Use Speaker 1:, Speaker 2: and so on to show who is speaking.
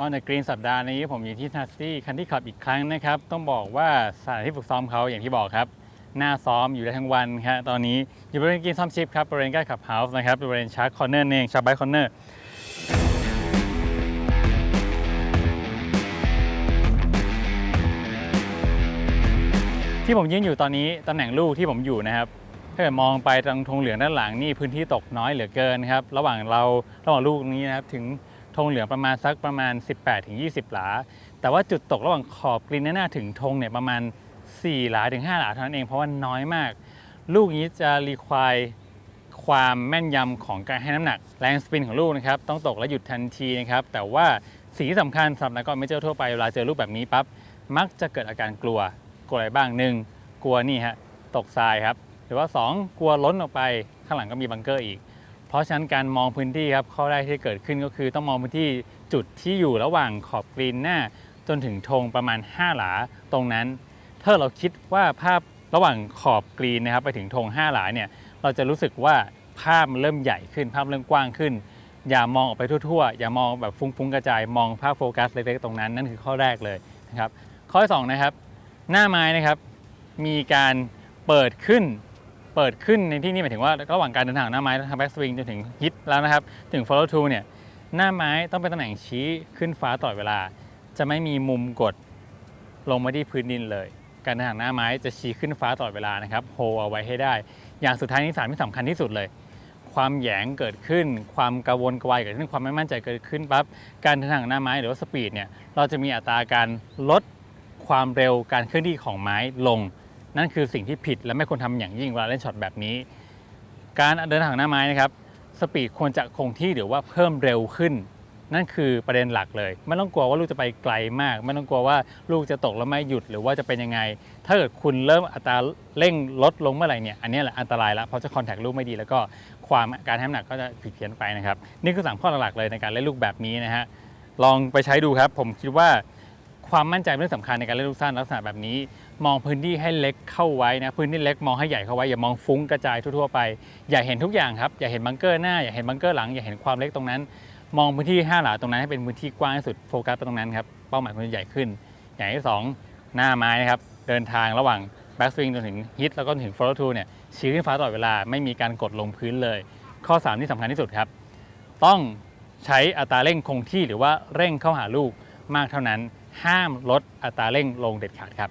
Speaker 1: On the Green สัปดาห์นี้ผมอยู่ที่ทัสซี่คันที่ขับอีกครั้งนะครับ ต้องบอกว่าสถานที่ฝึกซ้อมเขาอย่างที่บอกครับ หน้าซ้อมอยู่ได้ทั้งวันครับตอนนี้อยู่บริเวณกินซ้อมชิปครับบริเวณใกล้ขับเฮาส์นะครับบริเวณชาร์คคอร์เนอร์เองชาร์คไบคอร์เนอร์ที่ผมยืนอยู่ตอนนี้ตำแหน่งลูกที่ผมอยู่นะครับถ้าเกิดมองไปทางธงเหลืองด้านหลังนี่พื้นที่ตกน้อยเหลือเกินครับระหว่างเราระหว่างลูกนี้นะครับถึง ธงเหลืองประมาณสักประมาณ 18-20 หลา แต่ว่าจุดตกระหว่างขอบกรีนหน้าถึงธงเนี่ยประมาณ 4 หลาถึง 5 หลาเท่านั้นเองเพราะว่าน้อยมาก ลูกนี้จะรีควายความแม่นยำของการให้น้ำหนักแรงสปินของลูกนะครับต้องตกและหยุดทันทีนะครับแต่ว่าสิ่งที่สำคัญสำหรับนักกอล์ฟเมเจอร์ทั่วไปเวลาเจอลูกแบบนี้ปั๊บมักจะเกิดอาการกลัวกลัวอะไรบ้างหนึ่งกลัวนี่ฮะตกทรายครับ หรือว่า 2 กลัวล้นออกไปข้างหลังก็มีบังเกอร์อีก เพราะฉะนั้นการมองพื้นที่ครับข้อแรกที่เกิดขึ้นก็คือต้องมองพื้นที่จุดที่อยู่ระหว่างขอบกรีนหน้า จนถึงธงประมาณ 5 หลาตรงนั้น ถ้าเราคิดว่าภาพระหว่างขอบกรีนนะครับไปถึงธง5 หลาเนี่ยเราจะรู้สึกว่าภาพเริ่มใหญ่ขึ้น ภาพเริ่มกว้างขึ้น อย่ามองออกไปทั่วๆ อย่ามองแบบฟุ้งๆกระจาย มองภาพโฟกัสเล็กๆตรงนั้นนั่นคือข้อแรกเลยนะครับข้อที่สองนะครับหน้าไม้นะครับมีการเปิดขึ้น เปิดขึ้นในที่นี้หมายถึงว่าระหว่างการเดินทางหน้าไม้ทางแบ็กสวิงจนถึงฮิตแล้วนะครับ ถึง follow through เนี่ยหน้าไม้ต้องเป็นตำแหน่งชี้ขึ้นฟ้าตลอดเวลา จะไม่มีมุมกดลงมาที่พื้นดินเลย การเดินทางหน้าไม้จะชี้ขึ้นฟ้าตลอดเวลานะครับโฮเอาไว้ให้ได้ อย่างสุดท้ายนี้สารที่สำคัญที่สุดเลย ความแยงเกิดขึ้น ความกังวลกระวายเกิดขึ้นความไม่มั่นใจเกิดขึ้นปั๊บการเดินทางหน้าไม้หรือว่าสปีดเนี่ยเราจะมีอัตราการลดความเร็วการเคลื่อนที่ของไม้ลง นั่นคือสิ่งที่ผิดและไม่ควรทำอย่างยิ่งเวลาเล่นช็อตแบบนี้ การเดินทางหน้าไม้นะครับสปีดควรจะคงที่หรือว่าเพิ่มเร็วขึ้น นั่นคือประเด็นหลักเลย ไม่ต้องกลัวว่าลูกจะไปไกลมาก ไม่ต้องกลัวว่าลูกจะตกแล้วไม่หยุดหรือว่าจะเป็นยังไง ถ้าเกิดคุณเริ่มอัตราเร่งลดลงเมื่อไหร่เนี่ยอันนี้แหละอันตรายแล้วเพราะจะคอนแทคลูกไม่ดีแล้วก็ความการให้น้ำหนักก็จะผิดเพี้ยนไปนะครับนี่คือสามข้อหลักเลยในการเล่นลูกแบบนี้นะฮะลองไปใช้ดูครับ ผมคิดว่า ความมั่นใจเป็นเรื่องสำคัญในการเล่นลูกสั้นลักษณะแบบนี้ มองพื้นที่ให้เล็กเข้าไว้นะพื้นที่เล็กมองให้ใหญ่เข้าไว้อย่ามองฟุ้งกระจายทั่วๆไปอย่าเห็นทุกอย่างครับอย่าเห็นบังเกอร์หน้าอย่าเห็นบังเกอร์หลังอย่าเห็นความเล็กตรงนั้น มองพื้นที่ห้าหลาตรงนั้นให้เป็นพื้นที่กว้างที่สุดโฟกัสไปตรงนั้นครับเป้าหมายคุณจะใหญ่ขึ้น อย่างที่สองหน้าไม้นะครับเดินทางระหว่างแบ็กสวิงจนถึงฮิตแล้วก็ถึง follow through เนี่ยชี้ขึ้นฟ้าตลอดเวลาไม่มีการกดลงพื้นเลย ข้อ 3 ที่สำคัญที่สุดครับ ต้องใช้อัตราเร่งคงที่หรือว่าเร่งเข้าหาลูกมากเท่านั้น ห้ามลดอัตราเร่งลงเด็ดขาดครับ